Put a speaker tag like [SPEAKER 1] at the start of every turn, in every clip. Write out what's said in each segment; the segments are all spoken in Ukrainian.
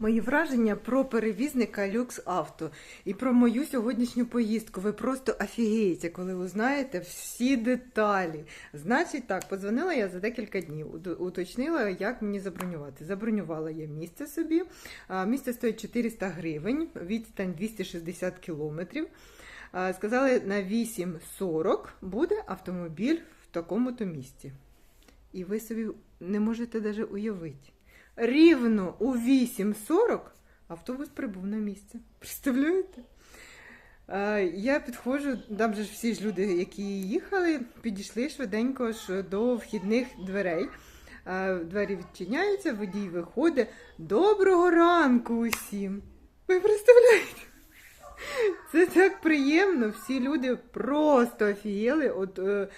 [SPEAKER 1] Мої враження про перевізника Люкс Авто і про мою сьогоднішню поїздку. Ви просто офігієте, коли узнаєте всі деталі. Значить, так, подзвонила я за декілька днів, уточнила, як мені забронювати. Забронювала я місце собі. Місце стоїть 400 гривень, відстань 260 кілометрів. Сказали, на 8.40 буде автомобіль в такому-то місті. І ви собі не можете навіть уявити. Рівно у 8.40 автобус прибув на місце. Представляєте? Е, Я підходжу, там же всі ж люди, які їхали, підійшли швиденько ж до вхідних дверей. Е, Двері відчиняються, водій виходить. Доброго ранку усім! Ви представляєте? Це так приємно. Всі люди просто офігели. От, е...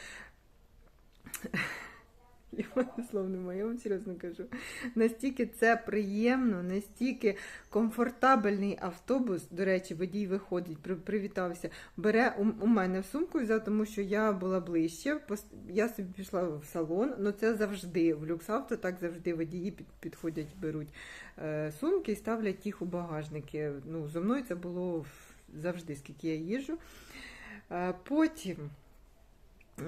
[SPEAKER 1] Я слов немає, вам серйозно кажу. Настільки це приємно, настільки комфортабельний автобус. До речі, водій виходить, при- привітався. Бере у, мене в сумку, взяв, тому що я була ближче. Я собі пішла в салон. Ну це завжди в люксавто, так завжди водії під, підходять, беруть е, сумки і ставлять їх у багажники. Ну, зо мною це було завжди, скільки я їжджу. Е, потім.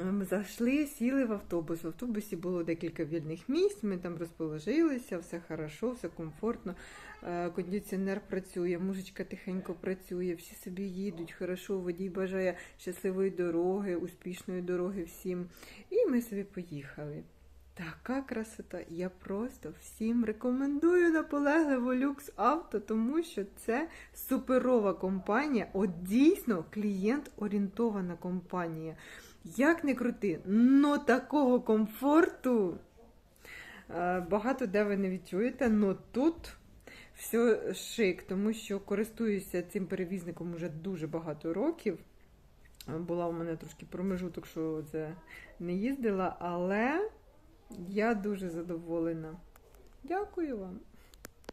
[SPEAKER 1] Ми зайшли, сіли в автобус. В автобусі було декілька вільних місць, ми там розположилися, все хорошо, все комфортно. Е, Кондиціонер працює, мужичка тихенько працює, всі собі їдуть, хорошо, водій бажає щасливої дороги, успішної дороги всім. І ми собі поїхали. Така красота. Я просто всім рекомендую наполегливо люкс авто, тому що це суперова компанія, от дійсно клієнт-орієнтована компанія. Як не крути, но такого комфорту е, багато де ви не відчуєте, но тут все шик, тому що користуюся цим перевізником вже дуже багато років. Була у мене трошки промежуток, що це не їздила, але я дуже задоволена. Дякую вам.